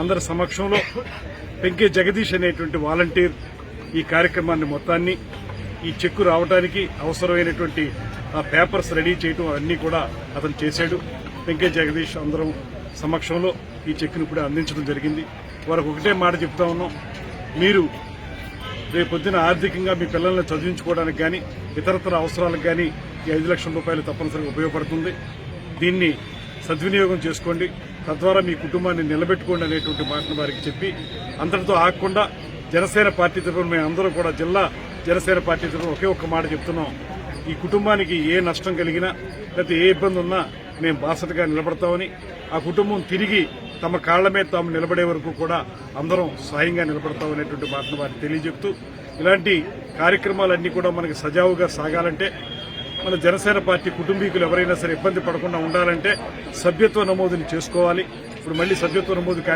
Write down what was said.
అందరి సమక్షంలో పెంకే జగదీష్ అనేటువంటి వాలంటీర్ ఈ కార్యక్రమాన్ని మొత్తాన్ని ఈ చెక్కు రావడానికి అవసరమైనటువంటి ఆ పేపర్స్ రెడీ చేయటం అన్నీ కూడా అతను చేశాడు. వెంకయ్య జగదీష్ అందరం సమక్షంలో ఈ చెక్ను కూడా అందించడం జరిగింది. వారికి ఒకటే మాట చెప్తా ఉన్నాం. మీరు రేపొద్దున ఆర్థికంగా మీ పిల్లల్ని చదివించుకోవడానికి కానీ ఇతరతర అవసరాలకు కానీ ఈ ఐదు లక్షల రూపాయలు తప్పనిసరిగా ఉపయోగపడుతుంది. దీన్ని సద్వినియోగం చేసుకోండి. తద్వారా మీ కుటుంబాన్ని నిలబెట్టుకోండి అనేటువంటి మాటను వారికి చెప్పి అందరితో ఆగకుండా జనసేన పార్టీ తరఫున మేము అందరం కూడా జిల్లా జనసేన పార్టీ తరఫున ఒకే ఒక్క మాట చెప్తున్నాం. ఈ కుటుంబానికి ఏ నష్టం కలిగినా లేకపోతే ఏ ఇబ్బంది ఉన్నా మేము బాసటగా నిలబడతామని ఆ కుటుంబం తిరిగి తమ కాళ్ళ మీద తాము నిలబడే వరకు కూడా అందరం సాయంగా నిలబడతామనేటువంటి మాటను వారికి తెలియజెప్తూ ఇలాంటి కార్యక్రమాలన్నీ కూడా మనకి సజావుగా సాగాలంటే మన జనసేన పార్టీ కుటుంబీకులు ఎవరైనా సరే ఇబ్బంది పడకుండా ఉండాలంటే సభ్యత్వ నమోదుని చేసుకోవాలి. ఇప్పుడు మళ్ళీ సభ్యత్వ నమోదు